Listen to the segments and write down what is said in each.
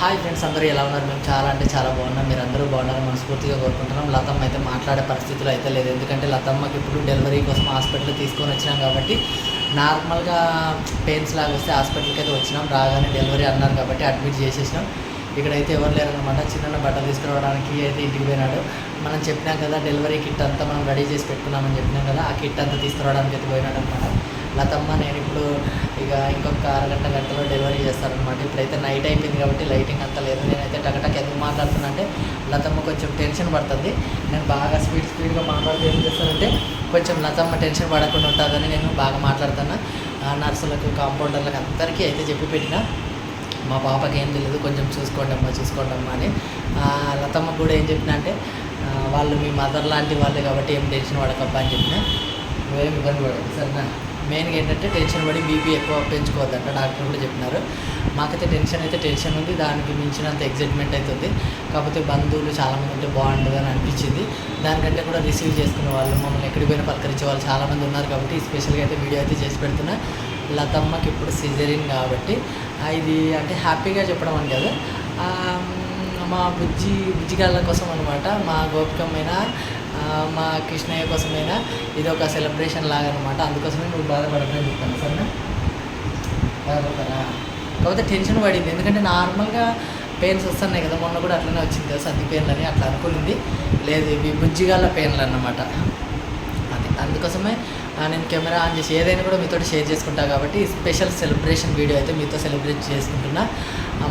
Hi friends అందరూ ఎలా ఉన్నారు? మేము చాలా అంటే చాలా బాగున్నాం. మీరు అందరూ బాగున్నారు మనస్ఫూర్తిగా కోరుకుంటున్నాం. లతమ్మ అయితే మాట్లాడే పరిస్థితులు అయితే లేదు. ఎందుకంటే లతమ్మకి ఇప్పుడు డెలివరీ కోసం హాస్పిటల్ తీసుకొని వచ్చినాం కాబట్టి నార్మల్గా పెయిన్స్ లాగా వస్తే హాస్పిటల్కి అయితే వచ్చినాం. రాగానే డెలివరీ అన్నారు కాబట్టి అడ్మిట్ చేసేసినాం. ఇక్కడైతే ఎవరు లేరనమాట చిన్న బట్టలు తీసుకురావడానికి అయితే ఇంటికి పోయినాడు. మనం చెప్పినాం కదా డెలివరీ కిట్ అంతా మనం రెడీ చేసి పెట్టుకున్నామని చెప్పినాం కదా ఆ కిట్ అంతా తీసుకురావడానికి అయితే పోయినాడు అనమాట లతమ్మ నేను ఇప్పుడు ఇక ఇంకొక అరగంట గంటలో డెలివరీ చేస్తానమాట ఇప్పుడైతే నైట్ అయిపోయింది కాబట్టి లైటింగ్ అంత లేదు. నేనైతే టకటక్ ఎందుకు మాట్లాడుతున్నా అంటే లతమ్మ కొంచెం టెన్షన్ పడుతుంది. నేను బాగా స్పీడ్ స్పీడ్గా మాట్లాడితే ఏం చేస్తానంటే కొంచెం లతమ్మ టెన్షన్ పడకుండా ఉంటుందని నేను బాగా మాట్లాడుతున్నా. ఆ నర్సులకు కాంపౌండర్లకు అందరికీ అయితే చెప్పి పెట్టిన. మా పాపకి ఏం తెలియదు కొంచెం చూసుకోండి అమ్మా చూసుకోండి అమ్మా అని. లతమ్మ కూడా ఏం చెప్పిన అంటే వాళ్ళు మీ మదర్ లాంటి వాళ్ళు కాబట్టి ఏం టెన్షన్ పడకబ్బా అని చెప్పిన. నువ్వేం ఇబ్బంది పడదు సరేనా? మెయిన్గా ఏంటంటే టెన్షన్ పడి బీపీ ఎక్కువ పెంచుకోవద్దంట డాక్టర్ కూడా చెప్పినారు. మాకైతే టెన్షన్ అయితే టెన్షన్ ఉంది దానికి మించినంత ఎగ్జైట్మెంట్ అవుతుంది కాకపోతే బంధువులు చాలామంది ఉంటే బాగుంటుంది అని అనిపించింది. దానికంటే కూడా రిసీవ్ చేసుకునే వాళ్ళు మమ్మల్ని ఎక్కడికి పోయినా పలకరించే వాళ్ళు చాలామంది ఉన్నారు కాబట్టి స్పెషల్గా అయితే వీడియో అయితే చేసి పెడుతున్నా. లతమ్మకి ఇప్పుడు సిజరిన్ కాబట్టి ఇది అంటే హ్యాపీగా చెప్పడం అని కాదు. మా బుజ్జి బుజ్జిగాళ్ళ కోసం అనమాట మా గోపికమైన మా కృష్ణయ్య కోసమైనా ఇది ఒక సెలబ్రేషన్ లాగా అనమాట అందుకోసమే నువ్వు బాధపడతాను చెప్తాను సరేనా? బాధపడతారా? కాకపోతే టెన్షన్ పడింది. ఎందుకంటే నార్మల్గా పెయిన్స్ వస్తున్నాయి కదా మొన్న కూడా అట్లనే వచ్చింది కదా సర్ది పెయిన్లు అని అట్లా అనుకునింది. లేదు ఇవి బుజ్జిగాళ్ళ పెయిన్లు అన్నమాట. అది అందుకోసమే నేను కెమెరా ఆన్ చేసి ఏదైనా కూడా మీతో షేర్ చేసుకుంటా కాబట్టి స్పెషల్ సెలబ్రేషన్ వీడియో అయితే మీతో సెలబ్రేట్ చేసుకుంటున్నా.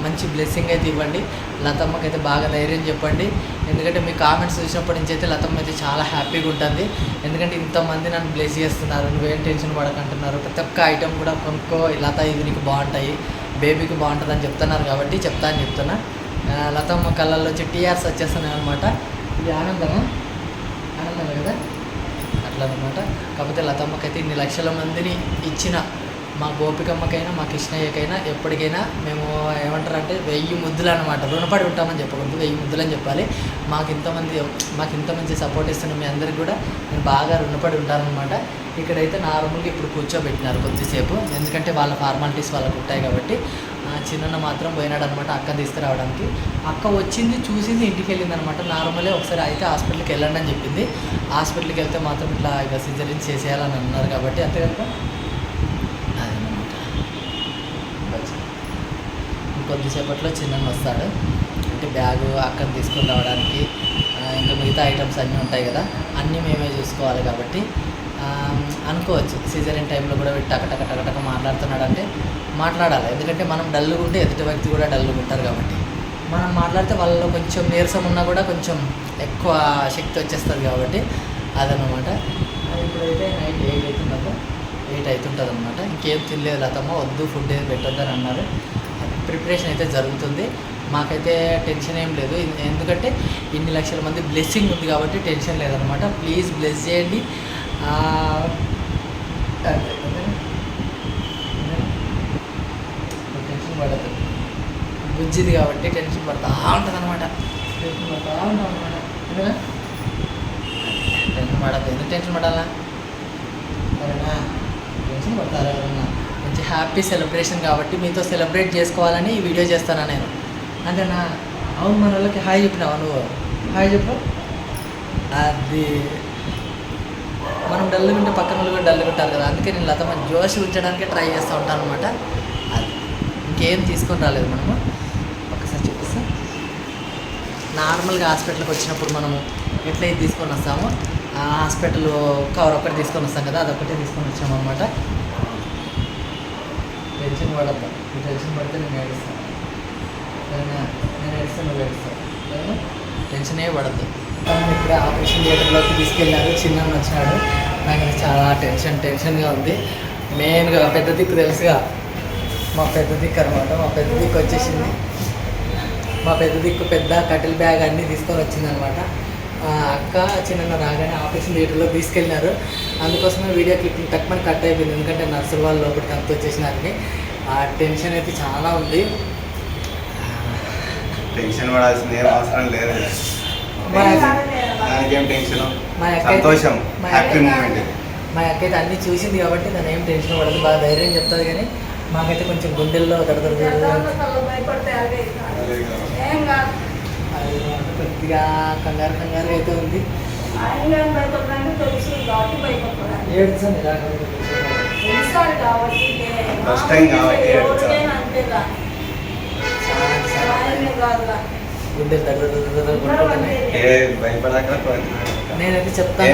మంచి బ్లెస్సింగ్ అయితే ఇవ్వండి. లతమ్మకి అయితే బాగా ధైర్యం చెప్పండి. ఎందుకంటే మీ కామెంట్స్ చూసినప్పటి నుంచి అయితే లతమ్మ అయితే చాలా హ్యాపీగా ఉంటుంది. ఎందుకంటే ఇంతమంది నన్ను బ్లెస్ చేస్తున్నారు. నువ్వేం టెన్షన్ పడకంటున్నారు. ప్రతి ఒక్క ఐటెం కూడా కొనుక్కో. లత ఇది నీకు బాగుంటాయి. బేబీకి బాగుంటుంది అని చెప్తున్నారు కాబట్టి చెప్తా అని చెప్తున్నా. లతమ్మ కళ్ళల్లో వచ్చి టీఆర్స్ వచ్చేస్తున్నాయి అనమాట ఇది ఆనందమా? ఆనందమే కదా? అట్లా అనమాట కాకపోతే లతమ్మకైతే ఇన్ని లక్షల మందిని ఇచ్చిన మా గోపికమ్మకైనా మా కృష్ణయ్యకైనా ఎప్పటికైనా మేము ఏమంటారు అంటే వెయ్యి ముద్దులు అనమాట రుణపడి ఉంటామని చెప్పకూడదు. వెయ్యి ముద్దులు అని చెప్పాలి. మాకు ఇంతమంది మాకు ఇంత మంచి సపోర్ట్ ఇస్తున్న మీ అందరికి కూడా నేను బాగా రుణపడి ఉంటానమాట ఇక్కడైతే నార్మల్గా ఇప్పుడు కూర్చోబెట్టినారు కొద్దిసేపు. ఎందుకంటే వాళ్ళ ఫార్మాలిటీస్ వాళ్ళకు ఉంటాయి కాబట్టి చిన్న మాత్రం పోయినాడు అనమాట అక్క తీసుకురావడానికి. అక్క వచ్చింది చూసింది ఇంటికి వెళ్ళింది అనమాట నార్మలే ఒకసారి అయితే హాస్పిటల్కి వెళ్ళండి అని చెప్పింది. హాస్పిటల్కి వెళ్తే మాత్రం ఇట్లా ఇక సిజరీన్ చేసేయాలని అన్నారు కాబట్టి అంతే కనుక అదనమాట కొద్దిసేపట్లో చిన్న వస్తాడు. అంటే బ్యాగు అక్కడ తీసుకొని రావడానికి ఇంకా మిగతా ఐటమ్స్ అన్నీ ఉంటాయి కదా అన్నీ మేమే చూసుకోవాలి కాబట్టి అనుకోవచ్చు. సీజన్ టైంలో కూడా వీడు టకటక టకటక మాట్లాడుతున్నాడు అంటే మాట్లాడాలి. ఎందుకంటే మనం డల్గా ఉంటే ఎదుటి వ్యక్తి కూడా డల్గా ఉంటారు కాబట్టి. మనం మాట్లాడితే వాళ్ళలో కొంచెం నీరసం ఉన్నా కూడా కొంచెం ఎక్కువ శక్తి వచ్చేస్తుంది కాబట్టి అదనమాట అది ఇప్పుడైతే నైట్ ఎయిట్ అవుతుందో ఎయిట్ అవుతుంటుంది అనమాట ఇంకేం తినలేదు లతమ్మ వద్దు ఫుడ్ ఏది పెట్టొద్దు అని అన్నారు. ప్రిపరేషన్ అయితే జరుగుతుంది. మాకైతే టెన్షన్ ఏం లేదు. ఎందుకంటే ఇన్ని లక్షల మంది బ్లెస్సింగ్ ఉంది కాబట్టి టెన్షన్ లేదనమాట. ప్లీజ్ బ్లెస్ చేయండి. టెన్షన్ పడదు బుజ్జిది కాబట్టి టెన్షన్ పడతా ఉంటుంది అనమాట టెన్షన్ పడతా ఉంటుంది అనమాట టెన్షన్ పడద్దు. ఎందుకు టెన్షన్ పడాలా? సరేనా? టెన్షన్ పడతారా ఎవరన్నా? మంచి హ్యాపీ సెలబ్రేషన్ కాబట్టి మీతో సెలబ్రేట్ చేసుకోవాలని ఈ వీడియో చేస్తానా నేను? అంతేనా అవును మన వాళ్ళకి హాయ్ చెప్పినావా నువ్వు? హాయ్ చెప్పు. అది మనం డల్లు ఉంటే పక్కన వాళ్ళు కూడా డల్లు ఉంటారు కదా అందుకే నేను లతమ్మ జోష్ ఉంచడానికి ట్రై చేస్తూ ఉంటాను అనమాట అది ఇంకేం తీసుకొని రాలేదు మనము. ఒకసారి చూపిస్తా. నార్మల్గా హాస్పిటల్కి వచ్చినప్పుడు మనము ఎట్లయితే తీసుకొని వస్తామో ఆ హాస్పిటల్ కవర్ ఒకటి తీసుకొని వస్తాం కదా అదొకటే తీసుకొని వచ్చాము అనమాట పడద్దు నువ్వు టెన్షన్ పడితే నేను ఏడుస్తాను సరేనా? నేను ఏడుస్తాను నువ్వు ఏడుస్తావు. సరేనా? టెన్షన్ ఏ పడద్దు. తను ఇప్పుడే ఆపరేషన్ థియేటర్లోకి తీసుకెళ్ళారు. చిన్న వచ్చినాడు నాకు చాలా టెన్షన్ టెన్షన్గా ఉంది. మెయిన్గా పెద్ద దిక్కు తెలుసుగా. మా పెద్ద దిక్కు అనమాట మా పెద్ద దిక్కు వచ్చేసింది. మా పెద్ద దిక్కు పెద్ద కటిల్ బ్యాగ్ అన్నీ తీసుకొని వచ్చిందనమాట అక్క చిన్న రాగానే ఆపరేషన్ థియేటర్లో తీసుకెళ్ళినారు అందుకోసమే వీడియో క్లిప్ తక్కువ కట్ అయిపోయింది. ఎందుకంటే నర్సులు వాళ్ళు లోపలికి అంత వచ్చేసినారని ఆ టెన్షన్ అయితే చాలా ఉంది. టెన్షన్ పడాల్సింది ఏం అవసరం లేదు. దానికేం టెన్షన్ మా అక్క అయితే- సంతోషం. మా హ్యాపీ అక్క- మూమెంట్ మా అక్క అయితే అన్నీ చూసింది కాబట్టి తను ఏం టెన్షన్ పడదు బాగా ధైర్యం చెప్తుంది కానీ మాకైతే కొంచెం గుండెల్లో కాదు. కొద్దిగా కంగారు కంగారు అయితే ఉంది. ఏడుస్తుంది తెలుసాడు కాబట్టి భయపడక నేనైతే చెప్తాను.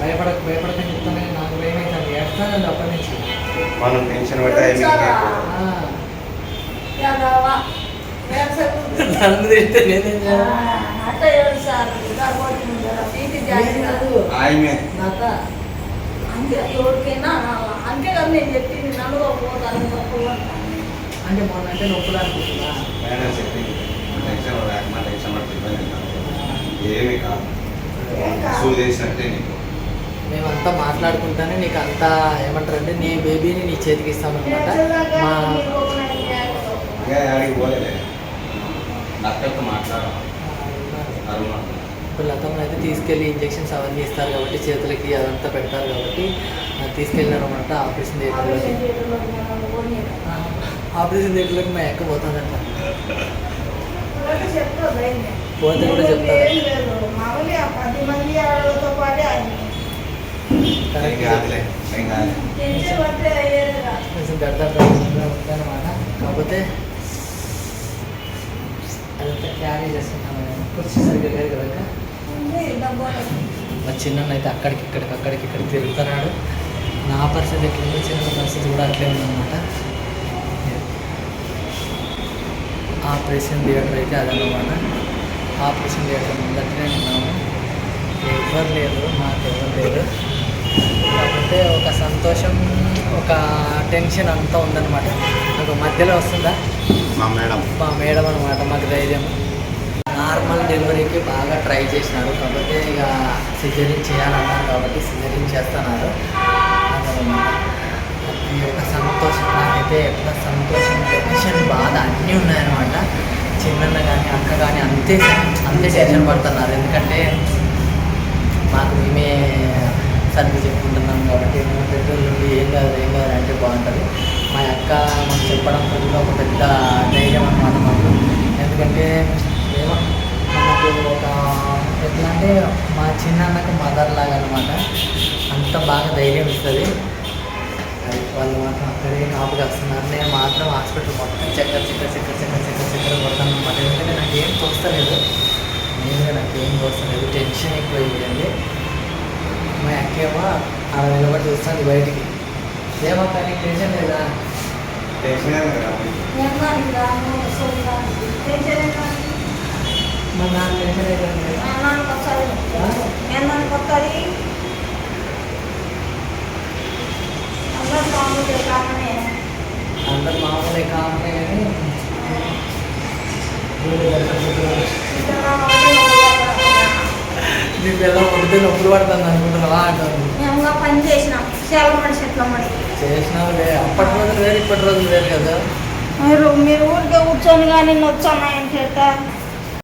భయపడక భయపడకని చెప్తాను. నాకు భయం అవుతుంది ఏడుస్తాను అప్పటి నుంచి. మనం టెన్షన్ పడితే. నన్ను తిడితే నేనేం చేయాలి? ఎవరికైనా. అంతే కదా నేను చెప్పింది నలుగుపోతాను తప్పు అంటే. మొన్న అంటే నొప్పులు అనుకుంటున్నా కాదు. ఏమీ మేమంతా మాట్లాడుకుంటానే నీకు అంతా ఏమంటారంటే నీ బేబీని నీ చేతికి ఇస్తామన్నమాట. మా ఇంకా ఆడికి పోలేదు. డాక్టర్తో మాట్లాడాలి లతమ్మని అయితే తీసుకెళ్ళి ఇంజెక్షన్స్ అవన్నీ ఇస్తారు కాబట్టి చేతులకి అదంతా పెడతారు కాబట్టి తీసుకెళ్ళినారు అనమాట ఆపరేషన్ థియేటర్లోకి. ఆపరేషన్ థియేటర్లోకి మా ఎక్క పోతుందంట. పోతే కూడా చెప్తారు. ఉందన్నమాట కాకపోతే అదంతా క్యారీ చేసుకుంటాం కుర్చీ సరిగ్గా లేదు కదా మా చిన్న అయితే అక్కడికి ఇక్కడికి అక్కడికి ఇక్కడికి తిరుగుతున్నాడు. నా పరిస్థితి ఎట్లుందో చిన్న పరిస్థితి కూడా అట్లే ఉందన్నమాట. ఆపరేషన్ థియేటర్ అయితే అదన్నమాట. ఆపరేషన్ థియేటర్ ముందటనే ఉన్నాము. ఎవరు లేరు మాకు ఎవరు లేరు. కాకపోతే ఒక సంతోషం ఒక టెన్షన్ అంతా ఉందన్నమాట. నాకు మధ్యలో వస్తుందా? మా మేడం. మా మేడం అనమాట మాకు ధైర్యం. నార్మల్ డెలివరీకి బాగా ట్రై చేసినారు. కాకపోతే ఇక సిజరింగ్ చేయాలన్నారు కాబట్టి సిజరింగ్ చేస్తున్నారు. అదనమాట అది సంతోషం నాకైతే ఎట్లా సంతోషం టెన్షన్ బాధ అన్నీ ఉన్నాయన్నమాట. చిన్నన్న కానీ అక్క కానీ అంతే అంతే టెన్షన్ పడుతున్నారు. ఎందుకంటే మాకు మేమే సర్ది చెప్పుకుంటున్నాం కాబట్టి మేము పెట్రోల్ నుండి ఏం కాదు ఏం కాదు అంటే బాగుంటుంది. మా అక్క మాకు చెప్పడం కూడా ఒక పెద్ద ధైర్యం అన్నమాట మాకు. ఎందుకంటే ఏమో ఒక ఎట్లా అంటే మా చిన్నన్నకు మదర్ లాగా అనమాట అంత బాగా ధైర్యం ఇస్తుంది. అది వాళ్ళు మాత్రం అక్కడే కాపుగా వస్తున్నారు నేను మాత్రం హాస్పిటల్ మొత్తం చక్కర చక్కర చక్కర చక్కర చక్కర చక్కర కొడతాను అనమాట ఎందుకంటే నాకు ఏం తోస్తలేదు. నేనుగా నాకు ఏం తోస్తలేదు. టెన్షన్ ఎక్కువైపోయింది. మా అక్కేమో ఆడ నిలబడి చూస్తుంది బయటికి. ఏమో కానీ టెన్షన్ లేదా? టెన్షన్ ఏంటంటే మా నాన్న టెన్షన్ అయిపోయింది నాన్నకి వస్తుంది అందరూ మామూలుగా కామనే అందరు మామూలే కామనే కానీ వీళ్ళు దర్శనం నీ పిల్లలు ఉంటే నొప్పులు పడుతుంది అనుకుంటున్నావా అంటారు. మేము పని చేసినాం. సేవ మనిషి ఎట్లా మరి? చేసినావులే. అప్పటి రోజులు వేరు ఇప్పటి రోజులు వేరు కదా. మీరు మీరు ఊరికే కూర్చొని కానీ వచ్చాను ఆయన చేత?